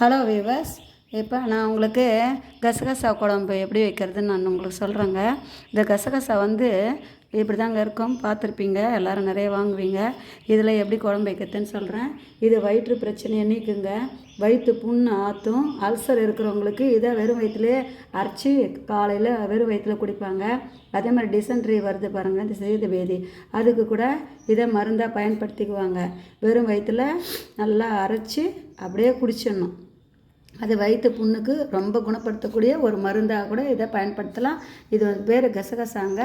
Hello viewers இப்போ நான் உங்களுக்கு கசகசா குழம்பு எப்படி வைக்கிறதுன்னு நான் உங்களுக்கு சொல்கிறேங்க இந்த கசகசா வந்து இப்படி தாங்க இருக்கும். பார்த்துருப்பீங்க. எல்லோரும் நிறைய வாங்குவீங்க. இதில் எப்படி குழம்பு வைக்கிறதுன்னு சொல்கிறேன் இது வயிற்று பிரச்சனையை நீக்குங்க. வயிற்று புண்ணு ஆற்றும் அல்சர் இருக்கிறவங்களுக்கு இதை வெறும் வயிற்றுலேயே அரைச்சி காலையில் வெறும் வயிற்றுல குடிப்பாங்க. அதே மாதிரி டிசென்ட்ரி வருது பாருங்கள் இந்த சீது பேதி. அதுக்கு கூட இதை மருந்தாக பயன்படுத்திக்குவாங்க. வெறும் வயிற்றுல நல்லா அரைச்சி அப்படியே குடிச்சிடணும். அது வயிற்று புண்ணுக்கு ரொம்ப குணப்படுத்தக்கூடிய ஒரு மருந்தாக கூட இதை பயன்படுத்தலாம். இது வந்து பேர் கசகசாங்க.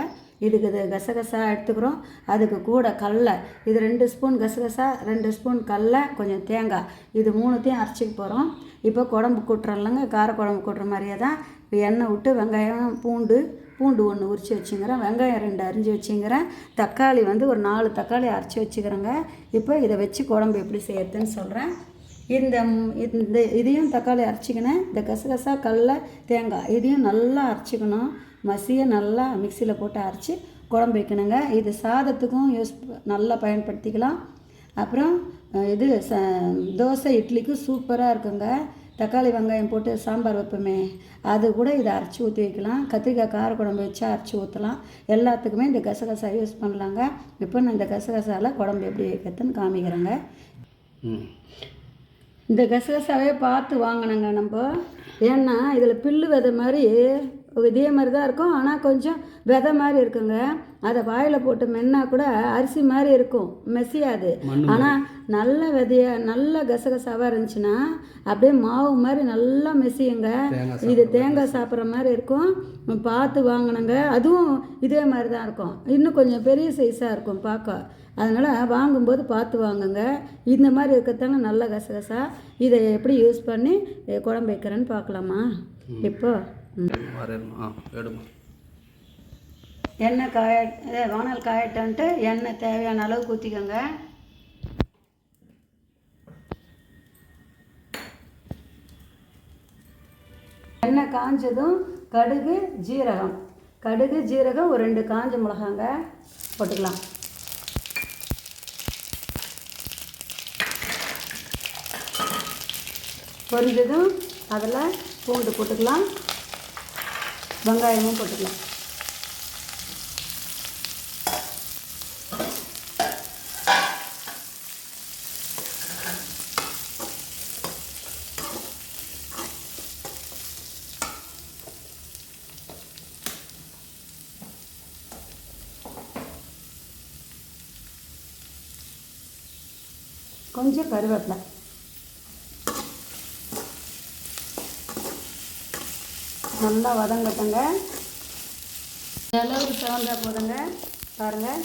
இதுக்கு இது கசகசா எடுத்துக்கிறோம். அதுக்கு கூட கடல இது ரெண்டு ஸ்பூன் கசகசா ரெண்டு ஸ்பூன் கடல கொஞ்சம் தேங்காய். இது மூணுத்தையும் அரைச்சிக்க போகிறோம் இப்போ குழம்பு கூட்டுறலங்க கார குழம்பு கூட்டுற மாதிரியே தான். இப்போ எண்ணெய் விட்டு வெங்காயம் பூண்டு பூண்டு ஒன்று உரித்து வச்சுக்கிறேன் வெங்காயம் ரெண்டு அரிஞ்சு வச்சுக்கிறேன் தக்காளி வந்து ஒரு நாலு தக்காளி அரைச்சி வச்சுக்கிறேங்க. இப்போ இதை வச்சு குழம்பு எப்படி செய்யறதுன்னு சொல்கிறேன் இந்த இந்த இதையும் தக்காளி அரைச்சிக்கினேன். இந்த கசகசா கடல தேங்காய் இதையும் நல்லா அரைச்சிக்கணும். மசியை நல்லா மிக்சியில் போட்டு அரைச்சி குழம்பு வைக்கணுங்க. இது சாதத்துக்கும் யூஸ் நல்லா பயன்படுத்திக்கலாம். அப்புறம் இது ச தோசை இட்லிக்கும் சூப்பராக இருக்குங்க. தக்காளி வெங்காயம் போட்டு சாம்பார் வைப்போமே. அது கூட இதை அரைச்சி ஊற்றி வைக்கலாம். கத்திரிக்காய் கார குழம்பு வச்சா அரைச்சி ஊற்றலாம் எல்லாத்துக்குமே இந்த கசகசா யூஸ் பண்ணலாங்க. இப்போ நான் இந்த கசகசாவில் குழம்பு எப்படி வைக்கிறதுன்னு காமிக்கிறேங்க. இந்த கசகசாவே பார்த்து வாங்கினங்க நம்ம. ஏன்னா இதில் பில்லு வித மாதிரி இதே மாதிரி தான் இருக்கும். ஆனால் கொஞ்சம் விதை மாதிரி இருக்குங்க. அதை வாயில் போட்டு மென்னா கூட அரிசி மாதிரி இருக்கும். மெசியாது. ஆனால் நல்ல விதைய நல்ல கசகசாவாக இருந்துச்சுன்னா அப்படியே மாவு மாதிரி நல்லா மெசியுங்க. இது தேங்காய் சாப்பிட்ற மாதிரி இருக்கும். பார்த்து வாங்கினங்க. அதுவும் இதே மாதிரி தான் இருக்கும். இன்னும் கொஞ்சம் பெரிய சைஸாக இருக்கும் பார்க்க. அதனால் வாங்கும்போது பார்த்து வாங்குங்க. இந்த மாதிரி இருக்கிறதாங்க நல்ல கசகசா. இதை எப்படி யூஸ் பண்ணி குழம்பு வைக்கிறேன்னு பார்க்கலாமா? இப்போ எண்ணெய் காய வானல் காயட்டான்ட்டு எண்ணெய் தேவையான அளவு ஊற்றிக்கோங்க எண்ணெய் காஞ்சதும் கடுகு ஜீரகம். கடுகு ஜீரகம் ஒரு ரெண்டு காஞ்ச மிளகாங்க போட்டுக்கலாம். பொரிஞ்சதும் அதில் பூண்டு போட்டுக்கலாம். வெங்காயமும் போட்டுக்கலாம். கொஞ்சம் கருவேப்பிலை. நல்லா வதங்கட்டுங்க. அளவுக்கு செவந்தா போதுங்க. பாருங்கள்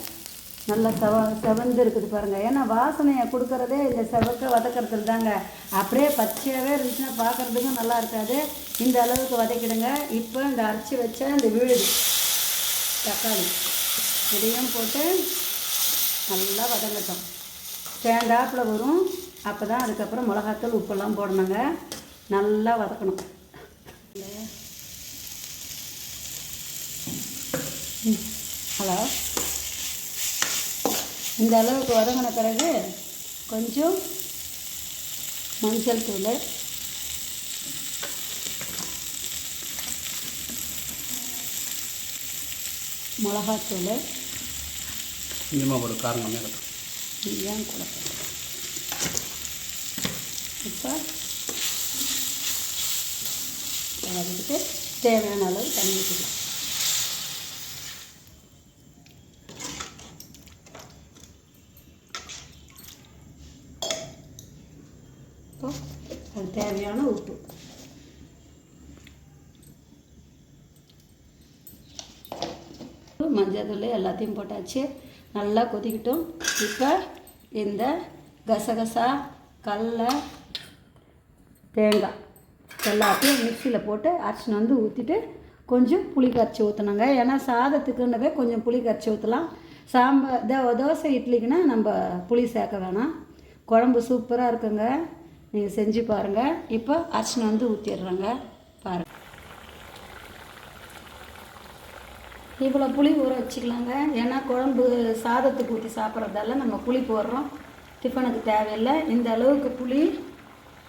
நல்லா செவ செவந்து இருக்குது பாருங்கள் ஏன்னா வாசனையை கொடுக்குறதே இந்த செவக்க வதக்கிறதுல தாங்க. அப்படியே பச்சையாகவே இருந்துச்சுன்னா பார்க்குறதுக்கும் நல்லா இருக்காது. இந்த அளவுக்கு வதக்கிடுங்க. இப்போ இந்த அரைச்சி வச்ச இந்த விழுது தக்காளி இதையும் போட்டு நல்லா வதங்கட்டும். தேங்காப்பில் வரும். அப்போ தான் அதுக்கப்புறம் மிளகாத்தூள் உப்பெல்லாம் போடணுங்க. நல்லா வதக்கணும். ஹலோ? இந்த அளவுக்கு வதங்கின பிறகு கொஞ்சம் மஞ்சள் தூள். மிளகாத்தூள் கொஞ்சமாக கம்மியாக கட்டும். ஏன் கூட. இப்போ தேவையான அளவு தண்ணி ஊற்றிக்கலாம் இப்போ அது தேவையான உப்பு மஞ்சள் தூள் எல்லாத்தையும் போட்டாச்சு. நல்லா கொதிக்கிட்டோம். இப்போ இந்த கசகசா கடலை தேங்காய் எல்லாத்தையும் மிக்சியில் போட்டு அரைச்சின்னு வந்து ஊற்றிட்டு கொஞ்சம் புளி கரைச்சி ஊற்றினாங்க ஏன்னா சாதத்துக்குன்னவே கொஞ்சம் புளி கரைச்சி ஊற்றலாம் சாம்பார் தோ தோசை இட்லிக்குன்னா நம்ம புளி சேர்க்க வேணாம். குழம்பு சூப்பராக இருக்குங்க. நீங்கள் செஞ்சு பாருங்கள் இப்போ அர்ச்சனை வந்து ஊற்றிடுறேங்க பாருங்கள் இவ்வளோ புளி ஊற வச்சுக்கலாங்க. ஏன்னா குழம்பு சாதத்துக்கு ஊற்றி சாப்பிட்றதால நம்ம புளி போடுறோம். டிஃபனுக்கு தேவையில்லை. இந்த அளவுக்கு புளி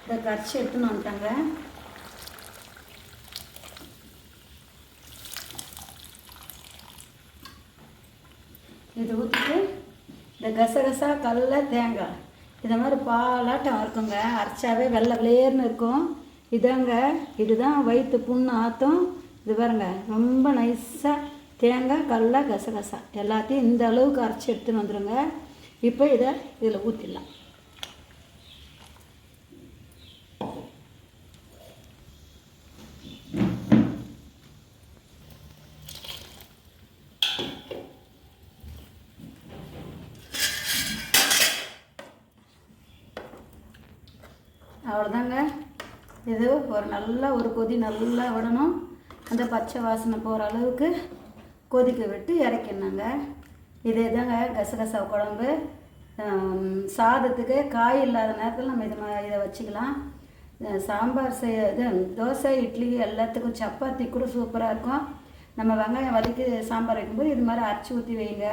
இதை கரைச்சி எடுத்துன்னு வந்துட்டாங்க. இதை ஊற்றிட்டு இந்த கசகசா கடல தேங்காய். இதை மாதிரி பாலாட்டம் இருக்குங்க அரைச்சாவே வெள்ளை விளையர்னு இருக்கும். இதாங்க இதுதான் வயிற்று புண்ணு ஆற்றும் இது பாருங்க ரொம்ப நைஸாக தேங்காய் கடல கசகசா. எல்லாத்தையும் இந்த அளவுக்கு அரைச்சி எடுத்துன்னு வந்துடுங்க இப்போ இதை இதில் ஊற்றிடலாம் அவ்வளோதாங்க இது ஒரு நல்ல ஒரு கொதி நல்லா விடணும். அந்த பச்சை வாசனை போகிற அளவுக்கு கொதிக்க விட்டு இறக்கிடணுங்க. இதே தாங்க கசகசா குழம்பு. சாதத்துக்கு காய் இல்லாத நேரத்தில் நம்ம இது இதை வச்சுக்கலாம். சாம்பார் செய்ய இது தோசை இட்லி எல்லாத்துக்கும் சப்பாத்தி கூட சூப்பராக இருக்கும். நம்ம வெங்காயம் வதக்கி சாம்பார் வைக்கும்போது இது மாதிரி அரைச்சி ஊற்றி வைங்க.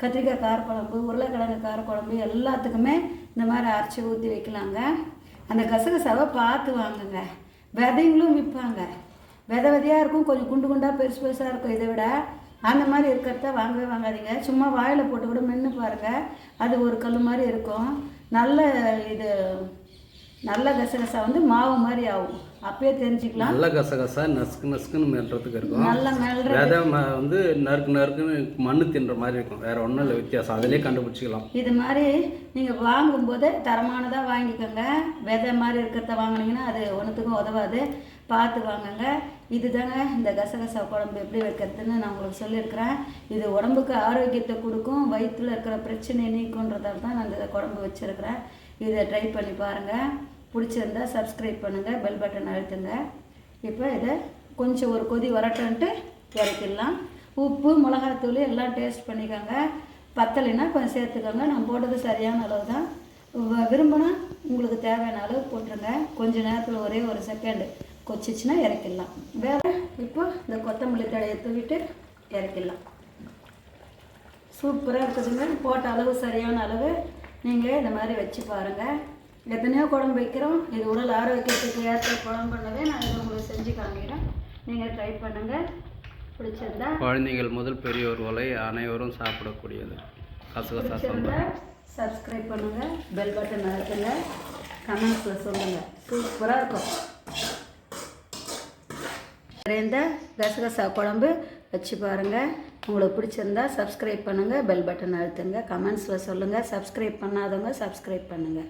கத்திரிக்காய் காரக்குழம்பு உருளைக்கிழங்கு காரக்குழம்பு எல்லாத்துக்குமே இந்த மாதிரி அரைச்சி ஊற்றி வைக்கலாங்க. அந்த கசகசாவை பார்த்து வாங்குங்க. விதைங்களும் விற்பாங்க. விதை விதையாக இருக்கும் கொஞ்சம் குண்டு குண்டாக பெருசு பெருசாக இருக்கும் இதை விட. அந்த மாதிரி இருக்கிறத வாங்கவே வாங்காதீங்க. சும்மா வாயில் போட்டு கூட மென்று பாருங்கள் அது ஒரு கல் மாதிரி இருக்கும். நல்ல இது நல்ல கசகசா வந்து மாவு மாதிரி ஆகும். அப்பயே தெரிஞ்சுக்கலாம். நல்ல கசகசா நசுக்கு நசுக்குன்னு மெல்றதுக்கு இருக்கும். நல்ல மெல்ற விதை வந்து நறுக்கு நறுக்குன்னு மண்ணு தின்ற மாதிரி இருக்கும். வேற ஒன்றும் இல்லை வித்தியாசம். அதிலே கண்டுபிடிச்சிக்கலாம். இது மாதிரி நீங்கள் வாங்கும்போது தரமானதாக வாங்கிக்கோங்க. விதை மாதிரி இருக்கிறத வாங்கினீங்கன்னா அது ஒன்றுத்துக்கும் உதவாது. பார்த்து வாங்குங்க. இதுதாங்க இந்த கசகசா குழம்பு எப்படி வைக்கிறதுன்னு நான் உங்களுக்கு சொல்லியிருக்கிறேன். இது உடம்புக்கு ஆரோக்கியத்தை கொடுக்கும் வயிற்றில் இருக்கிற பிரச்சனையை நீக்குன்றதால தான் நான் இந்த குழம்பு வச்சுருக்கிறேன். இதை ட்ரை பண்ணி பாருங்கள் பிடிச்சிருந்தா சப்ஸ்கிரைப் பண்ணுங்கள் பெல் பட்டன் அழுத்துங்க. இப்போ இதை கொஞ்சம் ஒரு கொதி வரட்டுன்ட்டு இறக்கிடலாம். உப்பு மிளகாத்தூள் எல்லாம் டேஸ்ட் பண்ணிக்கோங்க. பத்தலைன்னா கொஞ்சம் சேர்த்துக்கோங்க. நான் போட்டது சரியான அளவு தான். விரும்பினா உங்களுக்கு தேவையான அளவு போட்டுருங்க. கொஞ்சம் நேரத்தில் ஒரே ஒரு செகண்டு கொச்சிச்சுன்னா இறக்கிடலாம். வேறு இப்போ இந்த கொத்தமல்லி தழையை தூவிட்டு இறக்கிடலாம். சூப்பராக இருக்குதுங்க போட்ட அளவு சரியான அளவு நீங்கள் இந்த மாதிரி வச்சு பாருங்கள் எத்தனையோ குழம்பு வைக்கிறோம். இது உடல் ஆரோக்கியத்துக்கு ஏற்ற குழம்புன்னவே நான் இதை உங்களுக்கு செஞ்சு காமிக்கிறேன். நீங்கள் ட்ரை பண்ணுங்கள் பிடிச்சிருந்தா குழந்தைகள் முதல் பெரியோர் வரை அனைவரும் சாப்பிடக்கூடியது. கசகசா சாம்பார். சப்ஸ்கிரைப் பண்ணுங்கள் பெல் பட்டன் அழுத்துங்க. கமெண்ட்ஸில் சொல்லுங்கள் சூப்பராக இருக்கும். இந்த கசகசா குழம்பு வச்சு பாருங்கள் உங்களுக்கு பிடிச்சிருந்தா சப்ஸ்கிரைப் பண்ணுங்கள் பெல் பட்டன் அழுத்துங்க. கமெண்ட்ஸில் சொல்லுங்கள் சப்ஸ்கிரைப் பண்ணாதவங்க சப்ஸ்கிரைப் பண்ணுங்கள்